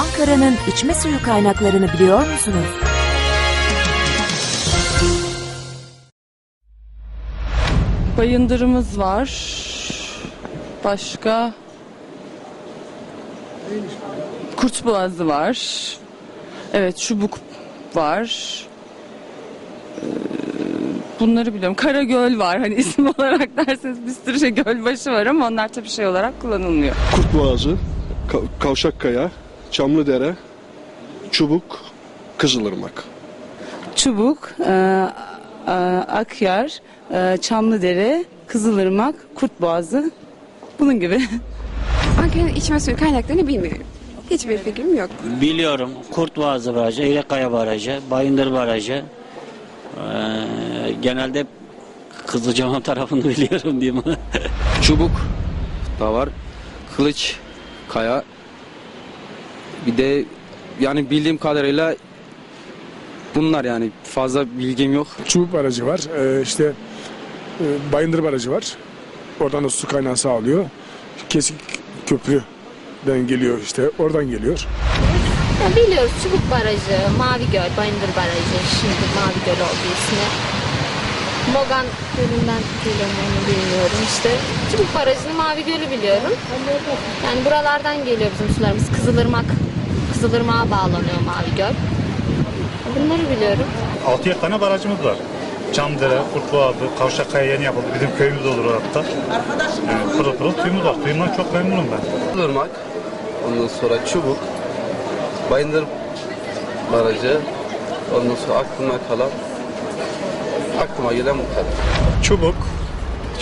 Ankara'nın içme suyu kaynaklarını biliyor musunuz? Bayındırımız var. Başka? Kurt Boğazı var. Evet, Çubuk var. Ee, Bunları biliyorum. Karagöl var. Hani isim olarak derseniz bir sürü şey gölbaşı var ama onlar tabii şey olarak kullanılmıyor. Kurtboğazı, Ka- Kavşakkaya, Çamlıdere, Çubuk, Kızılırmak. Çubuk, e, e, Akyar, e, Çamlıdere, Kızılırmak, Kurtboğazı. Bunun gibi. Ankara'nın içme suyu kaynaklarını bilmiyorum. Hiçbir fikrim yok. Biliyorum. Kurt Boğazı Barajı, Eyrekaya Barajı, Bayındır Barajı. Ee, genelde Kızılcahamam tarafını biliyorum diyeyim. Çubuk da var. Kılıç, kaya. Bir de yani bildiğim kadarıyla bunlar yani fazla bilgim yok. Çubuk Barajı var. Ee, işte e, Bayındır Barajı var. Oradan da su kaynağı sağlıyor. Kesik Köprü'den geliyor işte. Oradan geliyor. Ya biliyoruz Çubuk Barajı, Mavi Göl, Bayındır Barajı, şimdi Mavi Göl oldu ismi. Mogan Gölü'nden geliyorum onu bilmiyorum işte. Çubuk Barajı'nı Mavi Gölü biliyorum. Yani buralardan geliyor bizim sularımız. Kızılırmak, Kızılırmak'a bağlanıyor Mavi Göl. Bunları biliyorum. 6 tane barajımız var. Çamdere, Kurtboğazı, Kavşakkaya yeni yapıldı. Bizim köyümüz olur hatta. Yani pırıl pırıl suyumuz var. Suyumdan çok memnunum ben. Irmak, ondan sonra Çubuk, Bayındır Barajı, ondan sonra aklıma kalan, aklıma gelen bu kadar. Çubuk,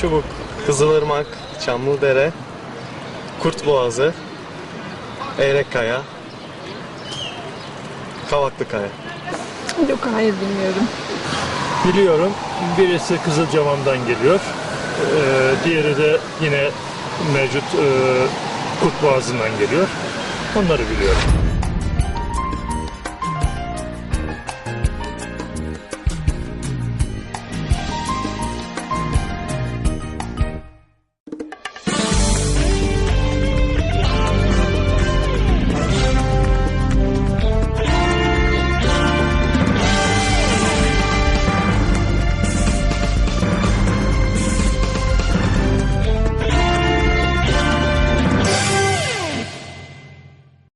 Çubuk, Kızılırmak, Çamlıdere, Kurtboğazı, Eyrekkaya, Kavaklıkaya. Yok hayır bilmiyorum. Biliyorum. Birisi Kızılcamam'dan geliyor. Ee, diğeri de yine mevcut e, Kurtboğazı'ndan geliyor. Onları biliyorum.